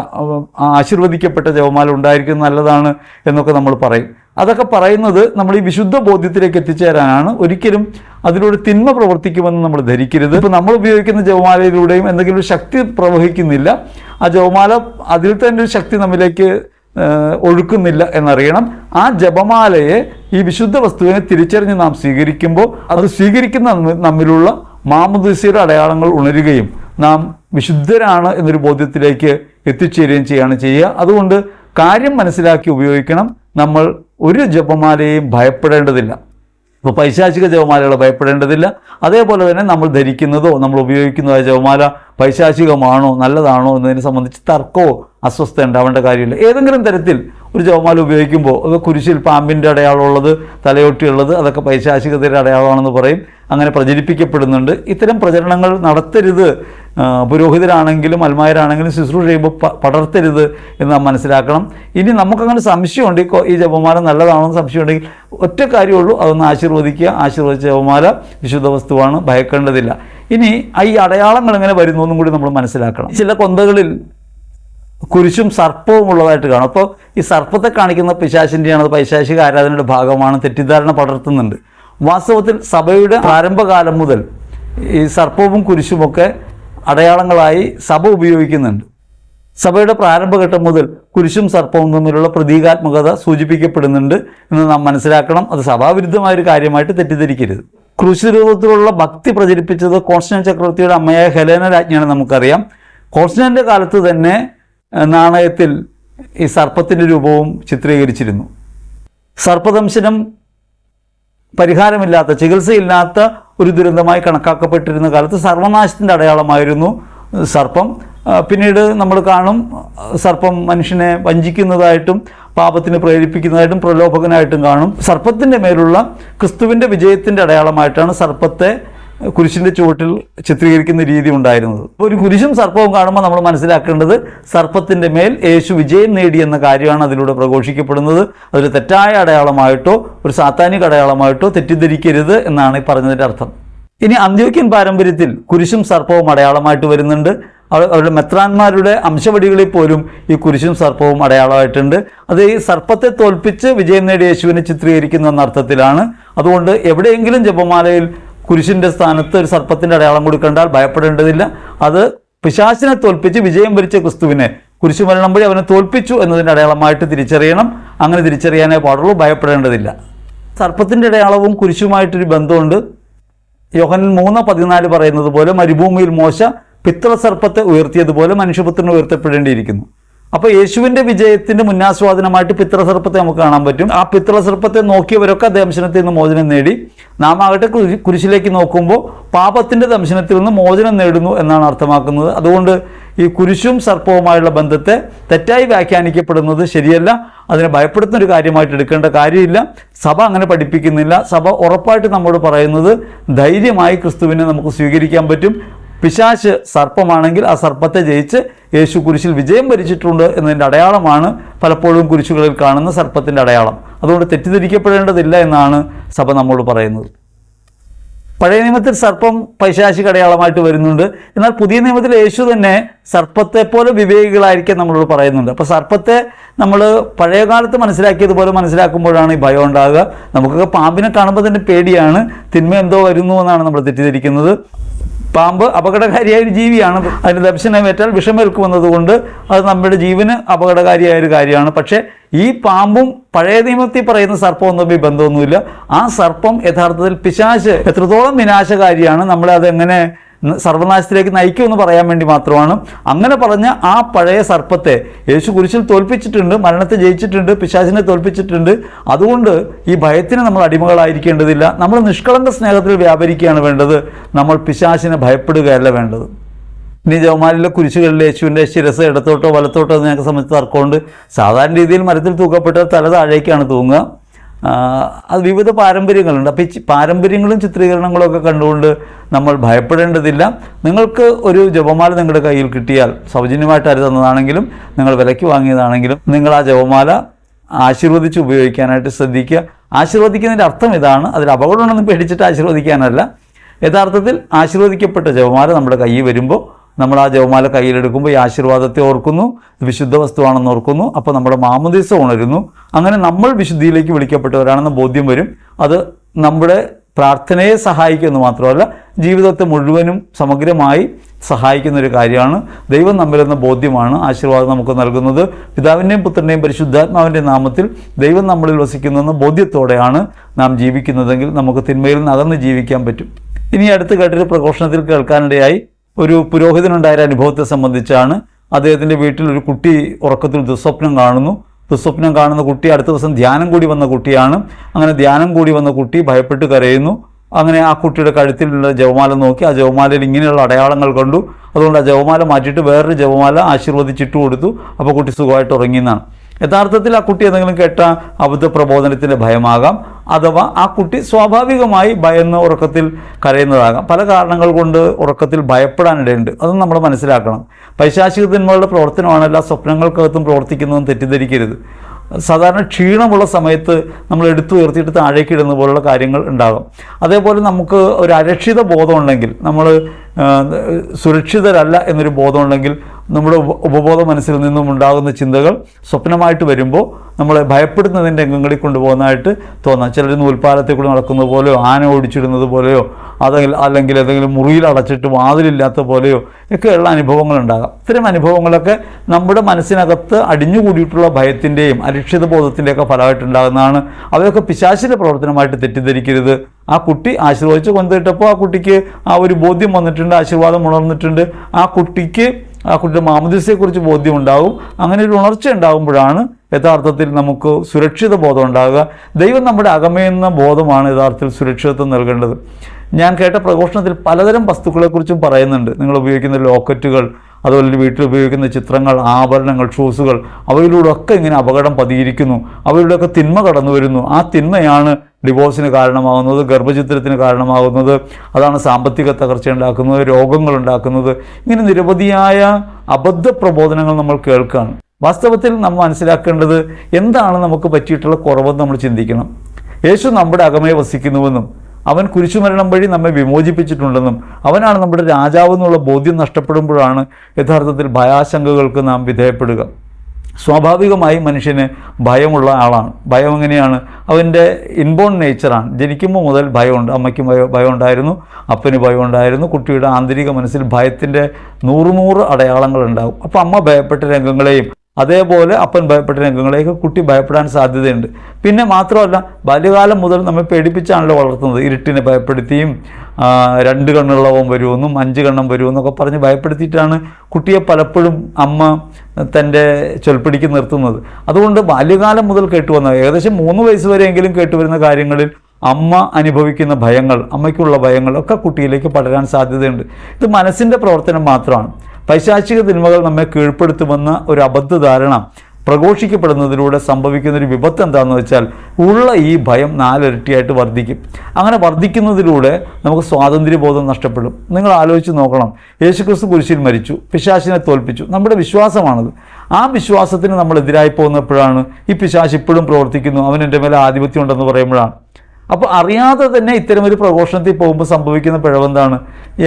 ആശീർവദിക്കപ്പെട്ട ജപമാല ഉണ്ടായിരിക്കുന്നത് നല്ലതാണ് എന്നൊക്കെ നമ്മൾ പറയും. അതൊക്കെ പറയുന്നത് നമ്മൾ ഈ വിശുദ്ധ ബോധ്യത്തിലേക്ക് എത്തിച്ചേരാനാണ്. ഒരിക്കലും അതിലൂടെ തിന്മ പ്രവർത്തിക്കുമെന്ന് നമ്മൾ ധരിക്കരുത്. ഇപ്പോൾ നമ്മൾ ഉപയോഗിക്കുന്ന ജവമാലയിലൂടെയും എന്തെങ്കിലും ഒരു ശക്തി പ്രവഹിക്കുന്നില്ല. ആ ജപമാല അതിൽ തന്നെ ഒരു ശക്തി നമ്മിലേക്ക് ഒഴുക്കുന്നില്ല എന്നറിയണം. ആ ജപമാലയെ ഈ വിശുദ്ധ വസ്തുവിനെ തിരിച്ചറിഞ്ഞ് നാം സ്വീകരിക്കുമ്പോൾ അത് സ്വീകരിക്കുന്ന നമ്മ- നമ്മിലുള്ള മാമുദീസയുടെ അടയാളങ്ങൾ ഉണരുകയും നാം വിശുദ്ധരാണ് എന്നൊരു ബോധ്യത്തിലേക്ക് എത്തിച്ചേരുകയും ചെയ്യുകയാണ് ചെയ്യുക. അതുകൊണ്ട് കാര്യം മനസ്സിലാക്കി ഉപയോഗിക്കണം. നമ്മൾ ഒരു ജപമാലയെയും ഭയപ്പെടേണ്ടതില്ല. ഇപ്പോൾ പൈശാചിക ജവമാലകൾ ഭയപ്പെടേണ്ടതില്ല. അതേപോലെ തന്നെ നമ്മൾ ധരിക്കുന്നതോ നമ്മൾ ഉപയോഗിക്കുന്നതോ ജപമാല പൈശാചികമാണോ നല്ലതാണോ എന്നതിനെ സംബന്ധിച്ച് തർക്കമോ അസ്വസ്ഥ ഉണ്ടാവേണ്ട കാര്യമില്ല. ഏതെങ്കിലും തരത്തിൽ ഒരു ജവമാല ഉപയോഗിക്കുമ്പോൾ അത് കുരിശിൽ പാമ്പിന്റെ അടയാളമുള്ളത് തലയൊട്ടിയുള്ളത് അതൊക്കെ പൈശാചികതയുടെ അടയാളമാണെന്ന് പറയും. അങ്ങനെ പ്രചരിപ്പിക്കപ്പെടുന്നുണ്ട്. ഇത്തരം പ്രചരണങ്ങൾ നടത്തരുത്. പുരോഹിതരാണെങ്കിലും അൽമായരാണെങ്കിലും ശുശ്രൂഷ ചെയ്യുമ്പോൾ പടർത്തരുത് എന്ന് നാം മനസ്സിലാക്കണം. ഇനി നമുക്കങ്ങനെ സംശയമുണ്ട് ഈ ജപമാല നല്ലതാണെന്ന് സംശയമുണ്ടെങ്കിൽ ഒറ്റ കാര്യമുള്ളൂ അതൊന്ന് ആശീർവദിക്കുക. ആശീർവദിച്ച ജപമാല വിശുദ്ധ വസ്തുവാണ് ഭയക്കേണ്ടതില്ല. ഇനി ഈ അടയാളങ്ങൾ എങ്ങനെ വരുന്നു എന്നും കൂടി നമ്മൾ മനസ്സിലാക്കണം. ചില കൊന്തകളിൽ കുരിശും സർപ്പവും ഉള്ളതായിട്ട് കാണും. അപ്പോൾ ഈ സർപ്പത്തെ കാണിക്കുന്ന പിശാശിന്റെയാണ് പൈശാശിക ആരാധനയുടെ ഭാഗമാണ് തെറ്റിദ്ധാരണ പടർത്തുന്നുണ്ട്. വാസ്തവത്തിൽ സഭയുടെ പ്രാരംഭകാലം മുതൽ ഈ സർപ്പവും കുരിശുമൊക്കെ അടയാളങ്ങളായി സഭ ഉപയോഗിക്കുന്നുണ്ട്. സഭയുടെ പ്രാരംഭഘട്ടം മുതൽ കുരിശും സർപ്പവും തമ്മിലുള്ള പ്രതീകാത്മകത സൂചിപ്പിക്കപ്പെടുന്നുണ്ട് എന്ന് നാം മനസ്സിലാക്കണം. അത് സഭാവിരുദ്ധമായ ഒരു കാര്യമായിട്ട് തെറ്റിദ്ധരിക്കരുത്. ക്രൂശ് രൂപത്തിലുള്ള ഭക്തി പ്രചരിപ്പിച്ചത് കോൺസ്റ്റൻ ചക്രവർത്തിയുടെ അമ്മയായ ഹെലേന രാജ്ഞിയാണ് നമുക്കറിയാം. കോൺസ്റ്റന്റെ കാലത്ത് തന്നെ നാണയത്തിൽ ഈ സർപ്പത്തിന്റെ രൂപവും ചിത്രീകരിച്ചിരുന്നു. സർപ്പദംശനം പരിഹാരമില്ലാത്ത ചികിത്സയില്ലാത്ത ഒരു ദുരന്തമായി കണക്കാക്കപ്പെട്ടിരുന്ന കാലത്ത് സർവനാശത്തിന്റെ അടയാളമായിരുന്നു സർപ്പം. പിന്നീട് നമ്മൾ കാണും സർപ്പം മനുഷ്യനെ വഞ്ചിക്കുന്നതായിട്ടും പാപത്തിന് പ്രേരിപ്പിക്കുന്നതായിട്ടും പ്രലോഭകനായിട്ടും കാണും. സർപ്പത്തിന്റെ മേലുള്ള ക്രിസ്തുവിന്റെ വിജയത്തിന്റെ അടയാളമായിട്ടാണ് സർപ്പത്തെ കുരിശിന്റെ ചുവട്ടിൽ ചിത്രീകരിക്കുന്ന രീതി ഉണ്ടായിരുന്നത്. ഒരു കുരിശും സർപ്പവും കാണുമ്പോൾ നമ്മൾ മനസ്സിലാക്കേണ്ടത് സർപ്പത്തിന്റെ മേൽ യേശു വിജയം നേടി എന്ന കാര്യമാണ് അതിലൂടെ പ്രഘോഷിക്കപ്പെടുന്നത്. അതൊരു തെറ്റായ അടയാളമായിട്ടോ ഒരു സാത്താനിക അടയാളമായിട്ടോ തെറ്റിദ്ധരിക്കരുത് എന്നാണ് ഈ പറഞ്ഞതിന്റെ അർത്ഥം. ഇനി അന്ത്യോക്യൻ പാരമ്പര്യത്തിൽ കുരിശും സർപ്പവും അടയാളമായിട്ട് വരുന്നുണ്ട്. അവരുടെ മെത്രാന്മാരുടെ അംശവടികളിൽ പോലും ഈ കുരിശും സർപ്പവും അടയാളമായിട്ടുണ്ട്. അത് ഈ സർപ്പത്തെ തോൽപ്പിച്ച് വിജയം നേടിയ യേശുവിനെ ചിത്രീകരിക്കുന്ന എന്ന അർത്ഥത്തിലാണ് അതുകൊണ്ട് എവിടെയെങ്കിലും ജപമാലയിൽ കുരിശിന്റെ സ്ഥാനത്ത് ഒരു സർപ്പത്തിന്റെ അടയാളം കൂടി കണ്ടാൽ ഭയപ്പെടേണ്ടതില്ല. അത് പിശാചിനെ തോൽപ്പിച്ച് വിജയം വരിച്ച ക്രിസ്തുവിനെ കുരിശു മരണം വഴി അവനെ തോൽപ്പിച്ചു എന്നതിന്റെ അടയാളമായിട്ട് തിരിച്ചറിയണം. അങ്ങനെ തിരിച്ചറിയാനേ പാടുള്ളൂ ഭയപ്പെടേണ്ടതില്ല. സർപ്പത്തിന്റെ അടയാളവും കുരിശുമായിട്ടൊരു ബന്ധമുണ്ട്. യോഹൻ മൂന്ന് പതിനാല് പറയുന്നത് പോലെ മരുഭൂമിയിൽ മോശ പിത്രസർപ്പത്തെ ഉയർത്തിയതുപോലെ മനുഷ്യപുത്രനെ ഉയർത്തപ്പെടേണ്ടിയിരിക്കുന്നു. അപ്പോൾ യേശുവിന്റെ വിജയത്തിന്റെ മുന്നാസ്വാദനമായിട്ട് പിത്രസർപ്പത്തെ നമുക്ക് കാണാൻ പറ്റും. ആ പിത്രസർപ്പത്തെ നോക്കിയവരൊക്കെ ദംശനത്തിൽ നിന്ന് മോചനം നേടി. നാം ആകട്ടെ കുരിശിലേക്ക് നോക്കുമ്പോൾ പാപത്തിന്റെ ദംശനത്തിൽ നിന്ന് മോചനം നേടുന്നു എന്നാണ് അർത്ഥമാക്കുന്നത്. അതുകൊണ്ട് ഈ കുരിശും സർപ്പവുമായുള്ള ബന്ധത്തെ തെറ്റായി വ്യാഖ്യാനിക്കപ്പെടുന്നത് ശരിയല്ല. അതിനെ ഭയപ്പെടുത്തുന്ന ഒരു കാര്യമായിട്ട് എടുക്കേണ്ട കാര്യമില്ല. സഭ അങ്ങനെ പഠിപ്പിക്കുന്നില്ല. സഭ ഉറപ്പായിട്ട് നമ്മോട് പറയുന്നത് ധൈര്യമായി ക്രിസ്തുവിനെ നമുക്ക് സ്വീകരിക്കാൻ പറ്റും. പിശാശ് സർപ്പമാണെങ്കിൽ ആ സർപ്പത്തെ ജയിച്ച് യേശു കുരിശിൽ വിജയം ഭരിച്ചിട്ടുണ്ട് എന്നതിന്റെ അടയാളമാണ് പലപ്പോഴും കുരിശുകളിൽ കാണുന്ന സർപ്പത്തിന്റെ അടയാളം. അതുകൊണ്ട് തെറ്റിദ്ധരിക്കപ്പെടേണ്ടതില്ല എന്നാണ് സഭ നമ്മോട് പറയുന്നത്. പഴയ നിയമത്തിൽ സർപ്പം പൈശാശിക അടയാളമായിട്ട് വരുന്നുണ്ട്. എന്നാൽ പുതിയ നിയമത്തിൽ യേശു തന്നെ സർപ്പത്തെ പോലെ വിവേകികളായിരിക്കാൻ നമ്മളോട് പറയുന്നുണ്ട്. അപ്പോൾ സർപ്പത്തെ നമ്മൾ പഴയ കാലത്ത് മനസ്സിലാക്കിയതുപോലെ മനസ്സിലാക്കുമ്പോഴാണ് ഈ ഭയം ഉണ്ടാകുക. നമുക്കൊക്കെ പാമ്പിനെ കാണുമ്പോൾ തന്നെ പേടിയാണ്. തിന്മ എന്തോ വരുന്നു എന്നാണ് നമ്മൾ തെറ്റിദ്ധരിക്കുന്നത്. പാമ്പ് അപകടകാരിയായ ഒരു ജീവിയാണ്. അതിന് ദർശനമേറ്റാൽ വിഷമേൽക്കുമെന്നതുകൊണ്ട് അത് നമ്മുടെ ജീവന് അപകടകാരിയായ ഒരു കാര്യമാണ്. പക്ഷേ ഈ പാമ്പും പഴയ നിയമത്തിൽ പറയുന്ന സർപ്പവും തമ്മിൽ ബന്ധമൊന്നുമില്ല. ആ സർപ്പം യഥാർത്ഥത്തിൽ പിശാശ് എത്രത്തോളം വിനാശകാരിയാണ് നമ്മളെ അതെങ്ങനെ സർവനാശത്തിലേക്ക് നയിക്കുമെന്ന് പറയാൻ വേണ്ടി മാത്രമാണ്. അങ്ങനെ പറഞ്ഞ ആ പഴയ സർപ്പത്തെ യേശു കുരിശിൽ തോൽപ്പിച്ചിട്ടുണ്ട് മരണത്തെ ജയിച്ചിട്ടുണ്ട് പിശാചിനെ തോൽപ്പിച്ചിട്ടുണ്ട്. അതുകൊണ്ട് ഈ ഭയത്തിന് നമ്മൾ അടിമകളായിരിക്കേണ്ടതില്ല. നമ്മൾ നിഷ്കളങ്ക സ്നേഹത്തിൽ വ്യാപരിക്കുകയാണ് വേണ്ടത്. നമ്മൾ പിശാചിനെ ഭയപ്പെടുകയല്ല വേണ്ടത്. ഇനി ജവമാലിലെ കുരിശുകളിൽ യേശുവിന്റെ ശിരസ് ഇടത്തോട്ടോ വലത്തോട്ടോ എന്ന് ഞങ്ങൾക്ക് സംബന്ധിച്ച് തർക്കമുണ്ട്. സാധാരണ രീതിയിൽ മരത്തിൽ തൂക്കപ്പെട്ട തല താഴേക്കാണ് തൂങ്ങുക. അത് വിവിധ പാരമ്പര്യങ്ങളുണ്ട്. അപ്പോൾ ഈ പാരമ്പര്യങ്ങളും ചിത്രീകരണങ്ങളും ഒക്കെ കണ്ടുകൊണ്ട് നമ്മൾ ഭയപ്പെടേണ്ടതില്ല. നിങ്ങൾക്ക് ഒരു ജപമാല നിങ്ങളുടെ കയ്യിൽ കിട്ടിയാൽ സൗജന്യമായിട്ട് ആര് തന്നതാണെങ്കിലും നിങ്ങൾ വിലയ്ക്ക് വാങ്ങിയതാണെങ്കിലും നിങ്ങൾ ആ ജപമാല ആശീർവദിച്ച് ഉപയോഗിക്കാനായിട്ട് ശ്രദ്ധിക്കുക. ആശീർവദിക്കുന്നതിന്റെ അർത്ഥം ഇതാണ്. അതിൽ അപകടമുണ്ടെന്ന് പേടിച്ചിട്ട് ആശീർവദിക്കാനല്ല. യഥാർത്ഥത്തിൽ ആശീർവദിക്കപ്പെട്ട ജപമാല നമ്മുടെ കയ്യിൽ വരുമ്പോൾ നമ്മൾ ആ ജവമാല കയ്യിലെടുക്കുമ്പോൾ ഈ ആശീർവാദത്തെ ഓർക്കുന്നു വിശുദ്ധ വസ്തുവാണെന്ന് ഓർക്കുന്നു അപ്പോൾ നമ്മുടെ മാമദീസ ഉണരുന്നു. അങ്ങനെ നമ്മൾ വിശുദ്ധിയിലേക്ക് വിളിക്കപ്പെട്ടവരാണെന്ന ബോധ്യം വരും. അത് നമ്മുടെ പ്രാർത്ഥനയെ സഹായിക്കുമെന്ന് മാത്രമല്ല ജീവിതത്തെ മുഴുവനും സമഗ്രമായി സഹായിക്കുന്ന ഒരു കാര്യമാണ്. ദൈവം നമ്മിലെന്ന ബോധ്യമാണ് ആശീർവാദം നമുക്ക് നൽകുന്നത്. പിതാവിന്റെയും പുത്രന്റെയും പരിശുദ്ധാത്മാവിന്റെയും നാമത്തിൽ ദൈവം നമ്മളിൽ വസിക്കുന്നെന്ന ബോധ്യത്തോടെയാണ് നാം ജീവിക്കുന്നതെങ്കിൽ നമുക്ക് തിന്മയിൽ നിന്ന് അകന്ന് ജീവിക്കാൻ പറ്റും. ഇനി അടുത്ത് കേട്ടൊരു പ്രഘോഷണത്തിൽ കേൾക്കാനിടയായി ഒരു പുരോഹിതനുണ്ടായ അനുഭവത്തെ സംബന്ധിച്ചാണ് അദ്ദേഹത്തിന്റെ വീട്ടിൽ ഒരു കുട്ടി ഉറക്കത്തിൽ ദുസ്വപ്നം കാണുന്നു. ദുസ്വപ്നം കാണുന്ന കുട്ടി അടുത്ത ദിവസം ധ്യാനം കൂടി വന്ന കുട്ടിയാണ്. അങ്ങനെ ധ്യാനം കൂടി വന്ന കുട്ടി ഭയപ്പെട്ട് കരയുന്നു. അങ്ങനെ ആ കുട്ടിയുടെ കഴുത്തിലുള്ള ജവമാല നോക്കി ആ ജവമാലയിൽ ഇങ്ങനെയുള്ള അടയാളങ്ങൾ കണ്ടു. അതുകൊണ്ട് ആ ജവമാല മാറ്റിയിട്ട് വേറൊരു ജവമാല ആശീർവദിച്ചിട്ട് കൊടുത്തു. അപ്പോൾ കുട്ടി സുഖമായിട്ട് ഉറങ്ങിയെന്നാണ് യഥാർത്ഥത്തിൽ ആ കുട്ടി എന്തെങ്കിലും കേട്ട അബദ്ധ പ്രബോധനത്തിന്റെ ഭയമാകാം. അഥവാ ആ കുട്ടി സ്വാഭാവികമായി ഭയന്ന് ഉറക്കത്തിൽ കരയുന്നതാകാം. പല കാരണങ്ങൾ കൊണ്ട് ഉറക്കത്തിൽ ഭയപ്പെടാനിടയുണ്ട്. അതും നമ്മൾ മനസ്സിലാക്കണം. പൈശാചിക തിന്മകളുടെ പ്രവർത്തനമാണ് എല്ലാ സ്വപ്നങ്ങൾക്കകത്തും പ്രവർത്തിക്കുന്നതും തെറ്റിദ്ധരിക്കരുത്. സാധാരണ ക്ഷീണമുള്ള സമയത്ത് നമ്മൾ എടുത്തു ഉയർത്തിയിട്ട് താഴേക്ക് ഇടുന്ന പോലുള്ള കാര്യങ്ങൾ ഉണ്ടാകും. അതേപോലെ നമുക്ക് ഒരു അരക്ഷിത ബോധമുണ്ടെങ്കിൽ നമ്മൾ സുരക്ഷിതരല്ല എന്നൊരു ബോധമുണ്ടെങ്കിൽ നമ്മുടെ ഉപബോധ മനസ്സിൽ നിന്നും ഉണ്ടാകുന്ന ചിന്തകൾ സ്വപ്നമായിട്ട് വരുമ്പോൾ നമ്മളെ ഭയപ്പെടുന്നതിന്റെ രംഗങ്ങളിൽ കൊണ്ടുപോകുന്നതായിട്ട് തോന്നാം. ചിലർ നൂൽപ്പാലത്തിൽ കൂടി നടക്കുന്നത് പോലെയോ ആന ഓടിച്ചിടുന്നത് പോലെയോ അതെങ്കിൽ അല്ലെങ്കിൽ ഏതെങ്കിലും മുറിയിൽ അടച്ചിട്ട് വാതിലില്ലാത്ത പോലെയോ ഒക്കെയുള്ള അനുഭവങ്ങൾ ഉണ്ടാകാം. ഇത്തരം അനുഭവങ്ങളൊക്കെ നമ്മുടെ മനസ്സിനകത്ത് അടിഞ്ഞുകൂടിയിട്ടുള്ള ഭയത്തിന്റെയും അരക്ഷിത ബോധത്തിന്റെയൊക്കെ ഫലമായിട്ടുണ്ടാകുന്നതാണ് അവയൊക്കെ പിശാശിന്റെ പ്രവർത്തനമായിട്ട് തെറ്റിദ്ധരിക്കരുത്. ആ കുട്ടി ആശീർവദിച്ച് കൊണ്ടുപോയിട്ടപ്പോൾ ആ കുട്ടിക്ക് ആ ഒരു ബോധ്യം വന്നിട്ടുണ്ട് ആശീർവാദം ഉണർന്നിട്ടുണ്ട്. ആ കുട്ടിക്ക് ആ കുട്ടിയുടെ മാമദിസയെക്കുറിച്ച് ബോധ്യമുണ്ടാകും. അങ്ങനെ ഒരു ഉണർച്ച ഉണ്ടാകുമ്പോഴാണ് യഥാർത്ഥത്തിൽ നമുക്ക് സുരക്ഷിത ബോധം ഉണ്ടാകുക. ദൈവം നമ്മുടെ അകമയെന്ന ബോധമാണ് യഥാർത്ഥത്തിൽ സുരക്ഷിതത്വം നൽകേണ്ടത്. ഞാൻ കേട്ട പ്രഘോഷണത്തിൽ പലതരം വസ്തുക്കളെക്കുറിച്ചും പറയുന്നുണ്ട്. നിങ്ങൾ ഉപയോഗിക്കുന്ന ലോക്കറ്റുകൾ അതുപോലെ വീട്ടിൽ ഉപയോഗിക്കുന്ന ചിത്രങ്ങൾ ആഭരണങ്ങൾ ഷൂസുകൾ അവയിലൂടെ ഒക്കെ ഇങ്ങനെ അപകടം പതിയിരിക്കുന്നു. അവയിലൂടെയൊക്കെ തിന്മ കടന്നു വരുന്നു. ആ തിന്മയാണ് ഡിവോഴ്സിന് കാരണമാകുന്നത് ഗർഭചിത്രത്തിന് കാരണമാകുന്നത്. അതാണ് സാമ്പത്തിക തകർച്ച ഉണ്ടാക്കുന്നത് രോഗങ്ങൾ ഉണ്ടാക്കുന്നത്. ഇങ്ങനെ നിരവധിയായ അബദ്ധ പ്രബോധനങ്ങൾ നമ്മൾ കേൾക്കുകയാണ്. വാസ്തവത്തിൽ നമ്മൾ മനസ്സിലാക്കേണ്ടത് എന്താണ് നമുക്ക് പറ്റിയിട്ടുള്ള കുറവെന്ന് നമ്മൾ ചിന്തിക്കണം. യേശു നമ്മുടെ അകമേ വസിക്കുന്നുവെന്നും അവൻ കുരിശുമരണം വഴി നമ്മെ വിമോചിപ്പിച്ചിട്ടുണ്ടെന്നും അവനാണ് നമ്മുടെ രാജാവ് എന്നുള്ള ബോധ്യം നഷ്ടപ്പെടുമ്പോഴാണ് യഥാർത്ഥത്തിൽ ഭയാശങ്കകൾക്ക് നാം വിധേയപ്പെടുക. സ്വാഭാവികമായി മനുഷ്യന് ഭയമുള്ള ആളാണ്. ഭയം എങ്ങനെയാണ്? അവന്റെ ഇൻബോൺ നേച്ചറാണ് ജനിക്കുമ്പോൾ മുതൽ ഭയമുണ്ട്. അമ്മയ്ക്കും ഭയം ഭയം ഉണ്ടായിരുന്നു അപ്പന് ഭയം ഉണ്ടായിരുന്നു കുട്ടിയുടെ ആന്തരിക മനസ്സിൽ ഭയത്തിന്റെ നൂറുനൂറ് നൂറ് അടയാളങ്ങൾ ഉണ്ടാകും. അപ്പോൾ അമ്മ ഭയപ്പെട്ട രംഗങ്ങളെയും അതേപോലെ അപ്പൻ ഭയപ്പെട്ട രംഗങ്ങളേക്ക് കുട്ടി ഭയപ്പെടാൻ സാധ്യതയുണ്ട്. പിന്നെ മാത്രമല്ല ബാല്യകാലം മുതൽ നമ്മെ പേടിപ്പിച്ചാണല്ലോ വളർത്തുന്നത്. ഇരുട്ടിനെ ഭയപ്പെടുത്തിയും രണ്ട് കണ്ണുള്ളവൻ വരുമെന്നും അഞ്ച് കണ്ണം വരുമെന്നൊക്കെ പറഞ്ഞ് ഭയപ്പെടുത്തിയിട്ടാണ് കുട്ടിയെ പലപ്പോഴും അമ്മ തന്റെ ചൊൽപ്പിടിക്ക് നിർത്തുന്നത്. അതുകൊണ്ട് ബാല്യകാലം മുതൽ കേട്ടുവന്ന ഏകദേശം മൂന്ന് വയസ്സ് വരെയെങ്കിലും കേട്ടുവരുന്ന കാര്യങ്ങളിൽ അമ്മ അനുഭവിക്കുന്ന ഭയങ്ങൾ അമ്മയ്ക്കുള്ള ഭയങ്ങൾ ഒക്കെ കുട്ടിയിലേക്ക് പടരാൻ സാധ്യതയുണ്ട്. ഇത് മനസ്സിന്റെ പ്രവർത്തനം മാത്രമാണ്. പൈശാചിക തിന്മകൾ നമ്മെ കീഴ്പ്പെടുത്തുമെന്ന ഒരു അബദ്ധധാരണ പ്രഘോഷിക്കപ്പെടുന്നതിലൂടെ സംഭവിക്കുന്ന ഒരു വിപത്ത് എന്താണെന്ന് വെച്ചാൽ ഉള്ള ഈ ഭയം നാലിരട്ടിയായിട്ട് വർദ്ധിക്കും. അങ്ങനെ വർദ്ധിക്കുന്നതിലൂടെ നമുക്ക് സ്വാതന്ത്ര്യബോധം നഷ്ടപ്പെടും. നിങ്ങൾ ആലോചിച്ച് നോക്കണം. യേശുക്രിസ്തു കുരിശിൽ മരിച്ചു. പിശാശിനെ തോൽപ്പിച്ചു. നമ്മുടെ വിശ്വാസമാണത്. ആ വിശ്വാസത്തിന് നമ്മൾ എതിരായി പോകുന്നപ്പോഴാണ് ഈ പിശാശ് ഇപ്പോഴും പ്രവർത്തിക്കുന്നു. അവൻ എന്റെ മേലെ ആധിപത്യം ഉണ്ടെന്ന് പറയുമ്പോഴാണ്. അപ്പോൾ അറിയാതെ തന്നെ ഇത്തരമൊരു പ്രഘോഷണത്തിൽ പോകുമ്പോൾ സംഭവിക്കുന്ന പിഴവെന്താണ്?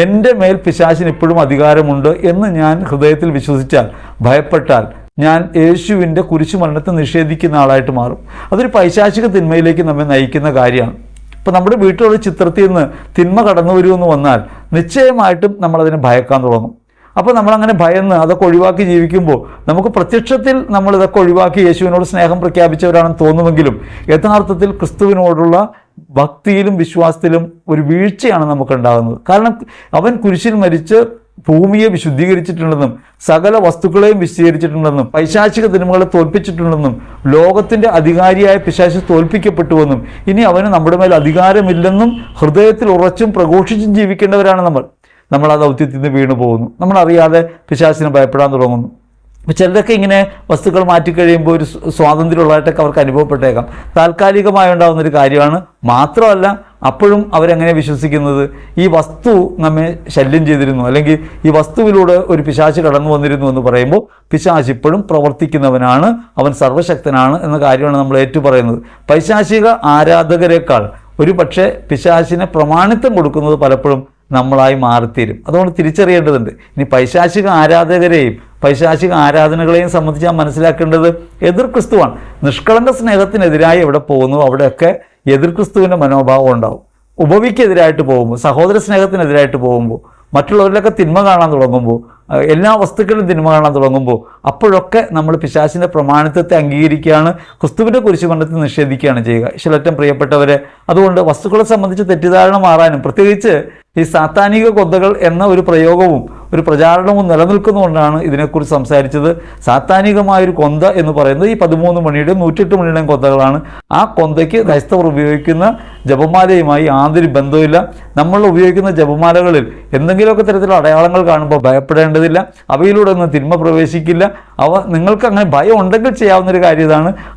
എന്റെ മേൽ പിശാചിന് ഇപ്പോഴും അധികാരമുണ്ട് എന്ന് ഞാൻ ഹൃദയത്തിൽ വിശ്വസിച്ചാൽ ഭയപ്പെട്ടാൽ ഞാൻ യേശുവിന്റെ കുരിശു മരണത്തെ നിഷേധിക്കുന്ന ആളായിട്ട് മാറും. അതൊരു പൈശാചിക തിന്മയിലേക്ക് നമ്മെ നയിക്കുന്ന കാര്യമാണ്. ഇപ്പോൾ നമ്മുടെ വീട്ടിലുള്ള ചിത്രത്തിൽ നിന്ന് തിന്മ കടന്നു വരുമെന്ന് വന്നാൽ നിശ്ചയമായിട്ടും നമ്മളതിനെ ഭയക്കാൻ തുടങ്ങും. അപ്പോൾ നമ്മളങ്ങനെ ഭയന്ന് അതൊക്കെ ഒഴിവാക്കി ജീവിക്കുമ്പോൾ നമുക്ക് പ്രത്യക്ഷത്തിൽ നമ്മൾ ഇതൊക്കെ ഒഴിവാക്കി യേശുവിനോട് സ്നേഹം പ്രഖ്യാപിച്ചവരാണെന്ന് തോന്നുമെങ്കിലും യഥാർത്ഥത്തിൽ ക്രിസ്തുവിനോടുള്ള ഭക്തിയിലും വിശ്വാസത്തിലും ഒരു വീഴ്ചയാണ് നമുക്കുണ്ടാകുന്നത്. കാരണം അവൻ കുരിശിൽ മരിച്ച് ഭൂമിയെ വിശുദ്ധീകരിച്ചിട്ടുണ്ടെന്നും സകല വസ്തുക്കളെയും വിശദീകരിച്ചിട്ടുണ്ടെന്നും പൈശാചിക തിന്മകളെ തോൽപ്പിച്ചിട്ടുണ്ടെന്നും ലോകത്തിന്റെ അധികാരിയായ പിശാച് തോൽപ്പിക്കപ്പെട്ടുവെന്നും ഇനി അവന് നമ്മുടെ മേൽ അധികാരമില്ലെന്നും ഹൃദയത്തിൽ ഉറച്ചും പ്രഘോഷിച്ചും ജീവിക്കേണ്ടവരാണ് നമ്മൾ. നമ്മൾ ആ ദൗത്യത്തിൽ നിന്ന് വീണു പോകുന്നു നമ്മളറിയാതെ പിശാസിനെ ഭയപ്പെടാൻ തുടങ്ങുന്നു. ചിലരൊക്കെ ഇങ്ങനെ വസ്തുക്കൾ മാറ്റിക്കഴിയുമ്പോൾ ഒരു സ്വ- സ്വാതന്ത്ര്യമുള്ളതായിട്ടൊക്കെ അവർക്ക് അനുഭവപ്പെട്ടേക്കാം. താൽക്കാലികമായി ഉണ്ടാകുന്ന ഒരു കാര്യമാണ് മാത്രമല്ല അപ്പോഴും അവരെങ്ങനെ വിശ്വസിക്കുന്നത്? ഈ വസ്തു നമ്മെ ശല്യം ചെയ്തിരുന്നു അല്ലെങ്കിൽ ഈ വസ്തുവിലൂടെ ഒരു പിശാച് കടന്നു വന്നിരുന്നു എന്ന് പറയുമ്പോൾ പിശാച് ഇപ്പോഴും പ്രവർത്തിക്കുന്നവനാണ് അവൻ സർവശക്തനാണ് എന്ന കാര്യമാണ് നമ്മൾ ഏറ്റു പറയുന്നത് പൈശാചിക ആരാധകരെക്കാൾ ഒരു പക്ഷേ പിശാചിനെ പ്രമാണിത്വം കൊടുക്കുന്നത് പലപ്പോഴും നമ്മളായി മാറിത്തീരും. അതുകൊണ്ട് തിരിച്ചറിയേണ്ടതുണ്ട്. ഇനി പൈശാചിക ആരാധകരെയും പൈശാചിക ആരാധനകളെയും സംബന്ധിച്ച് ഞാൻ മനസ്സിലാക്കേണ്ടത് എതിർ ക്രിസ്തുവാണ്. നിഷ്കളങ്ക സ്നേഹത്തിനെതിരായി എവിടെ പോകുന്നു അവിടെയൊക്കെ എതിർ ക്രിസ്തുവിന്റെ മനോഭാവം ഉണ്ടാവും. ഉപവിക്കെതിരായിട്ട് പോകുമ്പോൾ സഹോദര സ്നേഹത്തിനെതിരായിട്ട് പോകുമ്പോൾ മറ്റുള്ളവരിലൊക്കെ തിന്മ കാണാൻ തുടങ്ങുമ്പോൾ എല്ലാ വസ്തുക്കളും തിന്മ തുടങ്ങുമ്പോൾ അപ്പോഴൊക്കെ നമ്മൾ പിശാസിന്റെ പ്രമാണിത്വത്തെ അംഗീകരിക്കുകയാണ് ക്രിസ്തുവിന്റെ കുരിശുബന്ധത്തെ നിഷേധിക്കുകയാണ് ചെയ്യുക. ശിലറ്റം പ്രിയപ്പെട്ടവരെ അതുകൊണ്ട് വസ്തുക്കളെ സംബന്ധിച്ച് തെറ്റിദ്ധാരണ മാറാനും പ്രത്യേകിച്ച് ഈ സാത്താനിക കൊന്തകൾ എന്ന ഒരു പ്രയോഗവും ഒരു പ്രചാരണവും നിലനിൽക്കുന്നതുകൊണ്ടാണ് ഇതിനെക്കുറിച്ച് സംസാരിച്ചത്. സാത്താനികമായൊരു കൊന്ത എന്ന് പറയുന്നത് ഈ പതിമൂന്ന് മണിയുടെയും നൂറ്റെട്ട് മണിയുടെയും കൊന്തകളാണ്. ആ കൊന്തയ്ക്ക് ക്രൈസ്തവർ ഉപയോഗിക്കുന്ന ജപമാലയുമായി യാതൊരു ബന്ധവുമില്ല. നമ്മൾ ഉപയോഗിക്കുന്ന ജപമാലകളിൽ എന്തെങ്കിലുമൊക്കെ തരത്തിലുള്ള അടയാളങ്ങൾ കാണുമ്പോൾ ഭയപ്പെടേണ്ടതില്ല. അവയിലൂടെ ഒന്നും തിന്മ പ്രവേശിക്കില്ല. അവ നിങ്ങൾക്ക് അങ്ങനെ ഭയം ഉണ്ടെങ്കിൽ ചെയ്യാവുന്ന ഒരു കാര്യം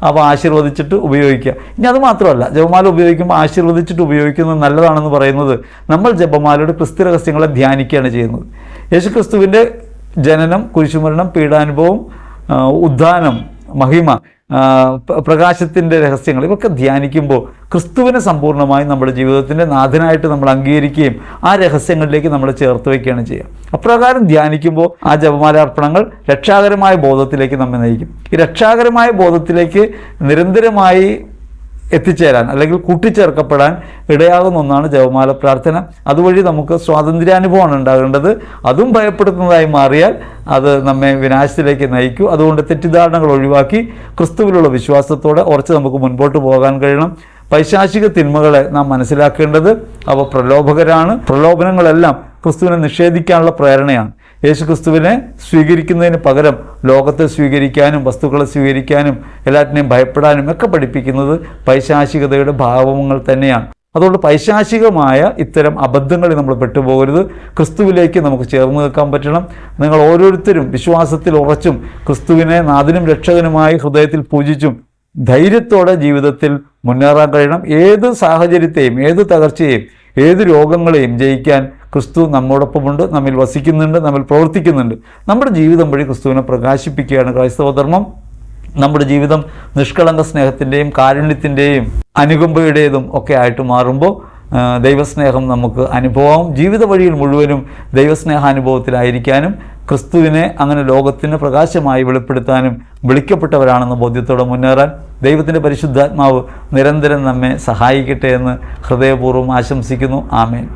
അവ ആശീർവദിച്ചിട്ട് ഉപയോഗിക്കുക. ഇനി അത് മാത്രമല്ല ജപമാല ഉപയോഗിക്കുമ്പോൾ ആശീർവദിച്ചിട്ട് ഉപയോഗിക്കുന്നത് നല്ലതാണെന്ന് പറയുന്നത് നമ്മൾ ജപമാലയുടെ ക്രിസ്തു രഹസ്യങ്ങളെ ധ്യാനിക്കുകയാണ് ചെയ്യുന്നത്. യേശുക്രിസ്തുവിന്റെ ജനനം കുരിശുമരണം പീഡാനുഭവം ഉദ്ധാനം മഹിമ പ്രകാശത്തിന്റെ രഹസ്യങ്ങൾ ഇവയൊക്കെ ധ്യാനിക്കുമ്പോൾ ക്രിസ്തുവിനെ സമ്പൂർണമായി നമ്മുടെ ജീവിതത്തിന്റെ നാഥനായിട്ട് നമ്മൾ അംഗീകരിക്കുകയും ആ രഹസ്യങ്ങളിലേക്ക് നമ്മൾ ചേർത്ത് വയ്ക്കുകയാണ് ചെയ്യുക. അപ്രകാരം ധ്യാനിക്കുമ്പോൾ ആ ജപമാലാർപ്പണങ്ങൾ രക്ഷാകരമായ ബോധത്തിലേക്ക് നമ്മെ നയിക്കും. ഈ രക്ഷാകരമായ ബോധത്തിലേക്ക് നിരന്തരമായി എത്തിച്ചേരാൻ അല്ലെങ്കിൽ കൂട്ടിച്ചേർക്കപ്പെടാൻ ഇടയാകുന്ന ഒന്നാണ് ജപമാല പ്രാർത്ഥന. അതുവഴി നമുക്ക് സ്വാതന്ത്ര്യാനുഭവമാണ് ഉണ്ടാകേണ്ടത്. അതും ഭയപ്പെടുത്തുന്നതായി മാറിയാൽ അത് നമ്മെ വിനാശത്തിലേക്ക് നയിക്കൂ. അതുകൊണ്ട് തെറ്റിദ്ധാരണകൾ ഒഴിവാക്കി ക്രിസ്തുവിലുള്ള വിശ്വാസത്തോടെ ഉറച്ച് നമുക്ക് മുൻപോട്ട് പോകാൻ കഴിയണം. പൈശാചിക തിന്മകളെ നാം മനസ്സിലാക്കേണ്ടത് അവ പ്രലോഭകരാണ്. പ്രലോഭനങ്ങളെല്ലാം ക്രിസ്തുവിനെ നിഷേധിക്കാനുള്ള പ്രേരണയാണ്. യേശു ക്രിസ്തുവിനെ സ്വീകരിക്കുന്നതിന് പകരം ലോകത്തെ സ്വീകരിക്കാനും വസ്തുക്കളെ സ്വീകരിക്കാനും എല്ലാറ്റിനെയും ഭയപ്പെടാനും ഒക്കെ പഠിപ്പിക്കുന്നത് പൈശാചികതയുടെ ഭാവങ്ങൾ തന്നെയാണ്. അതുകൊണ്ട് പൈശാചികമായ ഇത്തരം അബദ്ധങ്ങളിൽ നമ്മൾ പെട്ടുപോകരുത്. ക്രിസ്തുവിലേക്ക് നമുക്ക് ചേർന്ന് നിൽക്കാൻ പറ്റണം. നിങ്ങൾ ഓരോരുത്തരും വിശ്വാസത്തിൽ ഉറച്ചും ക്രിസ്തുവിനെ നാദിനും രക്ഷകനുമായി ഹൃദയത്തിൽ പൂജിച്ചും ധൈര്യത്തോടെ ജീവിതത്തിൽ മുന്നേറാൻ കഴിയണം. ഏത് സാഹചര്യത്തെയും ഏത് തകർച്ചയെയും ഏത് രോഗങ്ങളെയും ജയിക്കാൻ ക്രിസ്തു നമ്മോടൊപ്പമുണ്ട് നമ്മിൽ വസിക്കുന്നുണ്ട് നമ്മിൽ പ്രവർത്തിക്കുന്നുണ്ട്. നമ്മുടെ ജീവിതം വഴി ക്രിസ്തുവിനെ പ്രകാശിപ്പിക്കുകയാണ് ക്രൈസ്തവ ധർമ്മം നമ്മുടെ ജീവിതം നിഷ്കളങ്ക സ്നേഹത്തിന്റെയും കാരുണ്യത്തിന്റെയും അനുകമ്പയുടേതും ഒക്കെ ആയിട്ട് മാറുമ്പോൾ ദൈവസ്നേഹം നമുക്ക് അനുഭവം ജീവിത വഴിയിൽ മുഴുവനും ദൈവസ്നേഹാനുഭവത്തിലായിരിക്കാനും ക്രിസ്തുവിനെ അങ്ങനെ ലോകത്തിന് പ്രകാശമായി വെളിപ്പെടുത്താനും വിളിക്കപ്പെട്ടവരാണെന്ന ബോധ്യത്തോടെ മുന്നേറാൻ ദൈവത്തിന്റെ പരിശുദ്ധാത്മാവ് നിരന്തരം നമ്മെ സഹായിക്കട്ടെ എന്ന് ഹൃദയപൂർവം ആശംസിക്കുന്നു. ആമേൻ.